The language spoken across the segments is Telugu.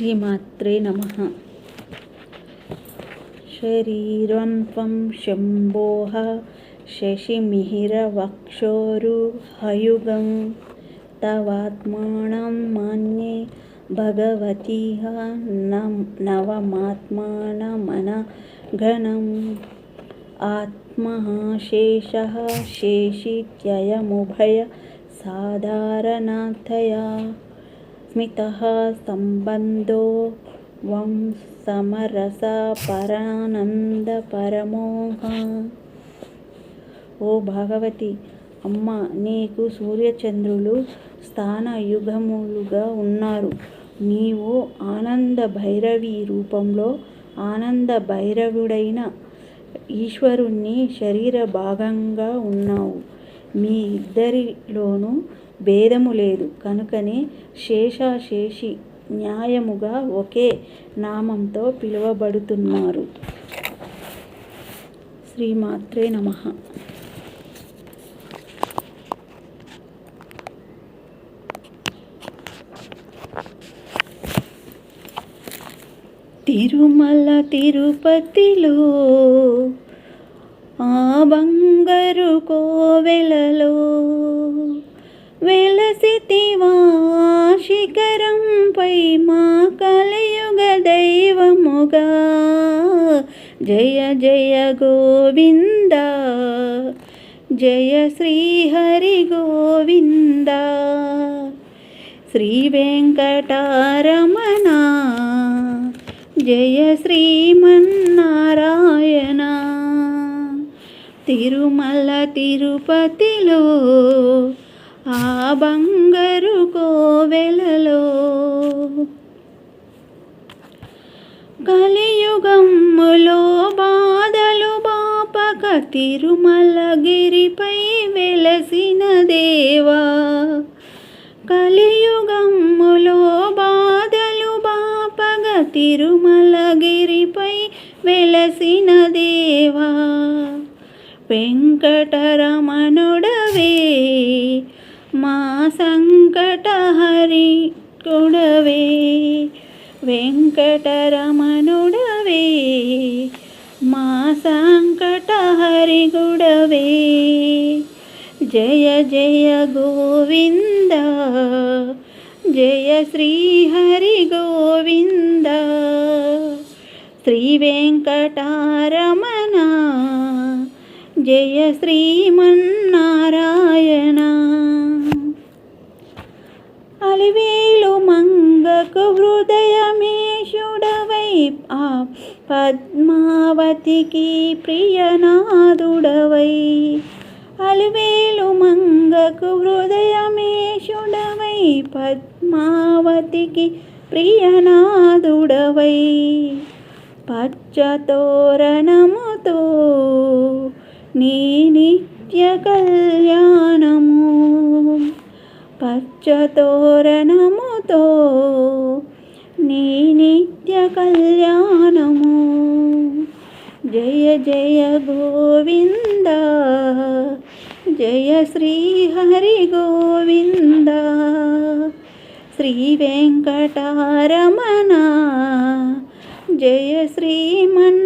श्रीमात्रे नमः। शरीरं त्वं शम्भोः शशिमिहिरवक्षोरुहयुगं। तवात्मानं मान्ये भगवतीह नवमात्मानमनघनम्। आत्मः शेषः शेषित्ययमुभय साधारणाथया స్మిత సంబంధో వం సమరస పరానంద పరమోహ. ఓ భాగవతి అమ్మ నీకు సూర్యచంద్రులు స్థాన యుగములుగా ఉన్నారు. నీవు ఆనంద భైరవి రూపంలో ఆనంద భైరవుడైన ఈశ్వరుణ్ణి శరీర భాగంగా ఉన్నావు. మీ ఇద్దరిలోనూ భేదము లేదు. కనుకనే శేషాశేషి న్యాయముగా ఒకే నామంతో పిలువబడుతున్నారు. శ్రీమాత్రే నమ. తిరుమల తిరుపతిలో ఆ బంగారు కోవెలలో వెలసితివా శిఖరంపై మా కలయుగ దైవముగా. జయ జయ గోవింద జయ శ్రీహరి గోవింద. శ్రీ వెంకటారమణ జయ శ్రీమన్నారాయణ. తిరుమల తిరుపతిలో ఆ బంగారు కోవెలలో కలియుగమ్ములో బాధలు బాపక తిరుమలగిరిపై వెలసిన దేవా. కలియుగమ్ములో బాధలు బాపగ తిరుమలగిరిపై వెలసిన దేవా. వెంకటరమణుడవే మా సంకటహరి కుడవే వెంకటరమణుడవే మా సంకటహరి గుడవే జయ జయ గోవింద జయ శ్రీహరి గోవింద. శ్రీ వెంకటారమణ జయ శ్రీమన్నారాయణ అలివేలు మంగకు హృదయమేషుడవై ఆ పద్మావతికి ప్రియనాథుడవై. అలివేలు మంగకు హృదయమేషుడవై పద్మావతికి ప్రియనాథుడవై. పచ్చతోరణముతో నీ నిత్య కళ్యాణము. పచ్చ పచ్చతోరణముతో నీ నిత్య కళ్యాణము. జయ జయ గోవింద జయ శ్రీహరి గోవింద. శ్రీ వెంకటారమణ జయ శ్రీమన్నారాయణ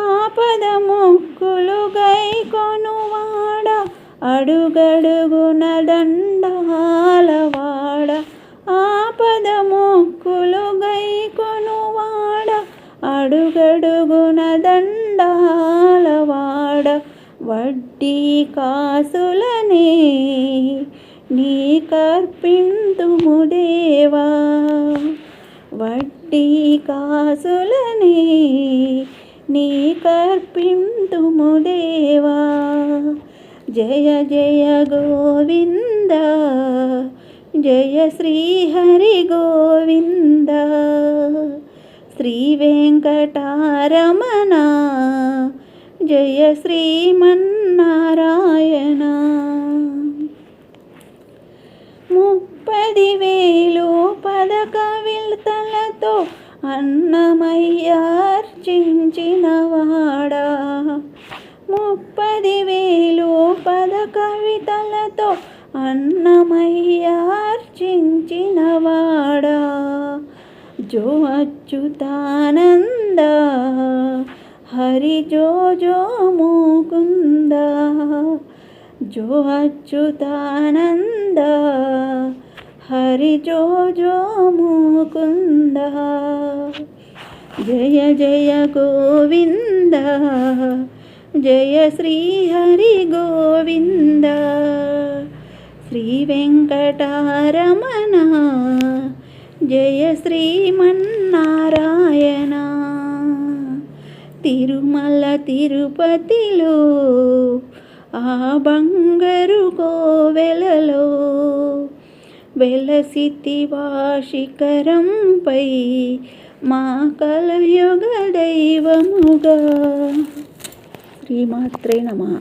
ఆపద ముక్కులు గై అడుగడుగున దండాలవాడ ఆపద మొక్కులు గై కొనువాడ అడుగడుగున దండాలవాడ వడ్డీ కాసులనే నీ కర్పింతుము దేవా. వడ్డీ కాసులనే నీ కర్పింతుము దేవా. జయ జయ గోవింద జయ శ్రీహరి గోవింద శ్రీ వెంకటారమణ జయ శ్రీమన్నారాయణ ముప్పది వేలు పదక విల్తలతో జో అచ్యుతానంద హరి జో జో ముకుంద. జో అచ్యుతానంద హరి జో జో ముకుంద. జయ జయ గోవింద జయ శ్రీ హరి గోవింద. శ్రీ వెంకటారమణ జయ శ్రీమన్నారాయణ తిరుమల తిరుపతిలో ఆ బంగారు కోవెలలో వెలసితివా వాషికరంపై మా కలయుగ దైవముగా. శ్రీమాత్రే నమ.